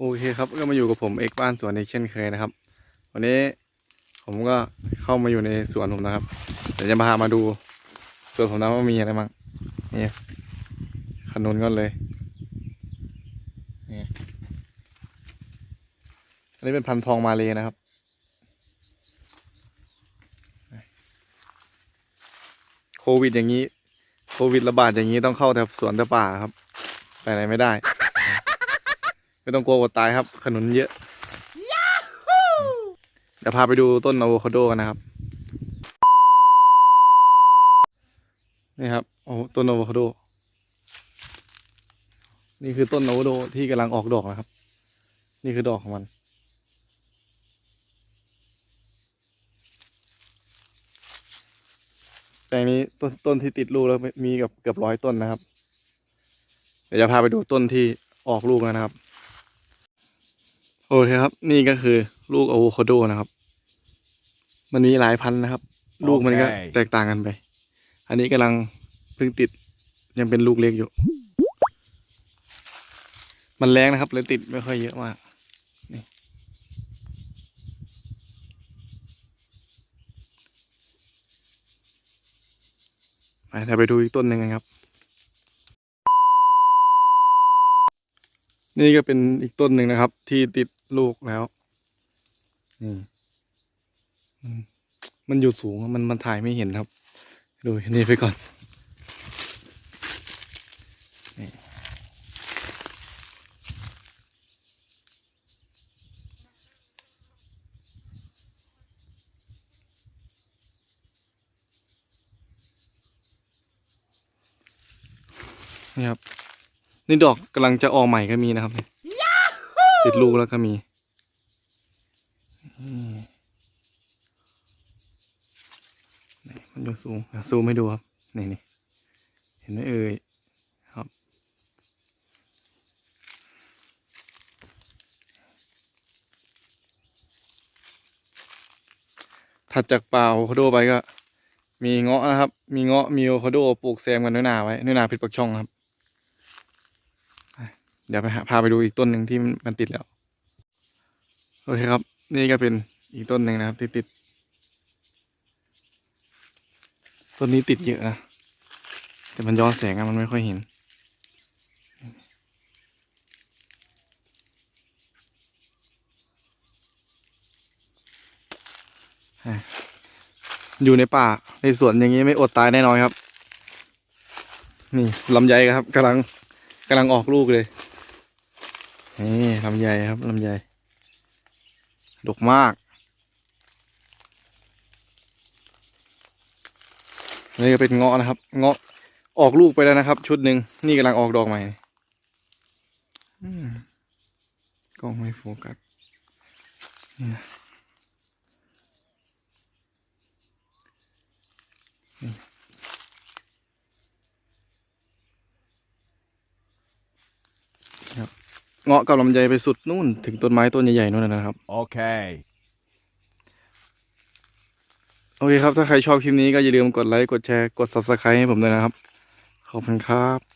โอเคครับก็มาอยู่กับผมเอกบ้านสวนอีกเช่นเคยนะครับ วันนี้ผมก็เข้ามาอยู่ในสวนผมนะครับ เดี๋ยวจะพามาดูสวนผมนะว่ามีอะไรบ้างนี่ขนุนก่อนเลยนี่อันนี้เป็นพันธุ์ทองมาเลยนะครับโควิดอย่างนี้โควิดระบาดอย่างนี้ต้องเข้าแต่สวนแต่ป่าครับไปไหนไม่ได้ ไม่ต้องกลัวอดตายครับ ขนุนเยอะเดี๋ยวพาไปดูต้นอะโวคาโดกันนะครับนี่ครับโอ้ต้นอะโวคาโด นี่คือต้นอะโวคาโดที่กำลังออกดอกนะครับ นี่คือดอกของมันแปลงนี้ต้นต้นที่ติดลูกแล้วมีกับเกือบร้อยต้นนะครับ เดี๋ยวจะพาไปดูต้นที่ออกลูกแล้วนะครับ โอเคครับ นี่ก็คือลูกอะโวคาโดนะครับ มันมีหลายพันธุ์นะครับ ลูกมันก็โอเคแตกต่างกันไป อันนี้กำลังเพิ่งติดยังเป็นลูกเล็กอยู่ มันแรงนะครับเลยติดไม่ค่อยเยอะมากนี่ไปเดี๋ยวไปดูอีกต้นหนึ่งกันครับ นี่ก็เป็นอีกต้นหนึ่งนะครับ ที่ติด ลูกแล้ว นี่มันมันอยู่สูงอะมันมันถ่ายไม่เห็นครับ ดูนี่ไปก่อนนี่นี่ครับ นี่ดอกกำลังจะออกใหม่ก็มีนะครับเนี่ย ติดลูกแล้วก็มีมนี่มันอยู่สูงซูมให้ดูครับ นี่นี่เห็นไหมเอ่ยครับ ถัดจากป่าโคาโดไปก็ มีเงาะนะครับ มีเงาะมีโคาโดปลูกแซมกันน้อยนาไว้น้อยนาผิดปักช่องครับ เดี๋ยวไปพาไปดูอีกต้นหนึ่งที่มันติดแล้ว โอเคครับ นี่ก็เป็นอีกต้นหนึ่งนะครับที่ติด ต้นนี้ติดเยอะนะ แต่มันย้อนแสงอะมันไม่ค่อยเห็น อยู่ในป่า ในสวนอย่างนี้ไม่อดตายแน่นอนครับ นี่ลำไยครับกำลังกำลังออกลูกเลย นี่ลำไยครับลำไยดกมาก นี่ก็เป็นเงาะนะครับ เงาะออกลูกไปแล้วนะครับ ชุดหนึ่งนี่กำลังออกดอกใหม่อืมกล้องไม่โฟกัสนี่นะนี่ครับ เงาะกับลำไยไปสุดนู่นถึงต้นไม้ต้นใหญ่ๆนู่นนะครับ Okay. โอเคครับ ถ้าใครชอบคลิปนี้ก็อย่าลืมกดไลค์ กดแชร์ กด subscribe ให้ผมด้วยนะครับ ขอบคุณครับ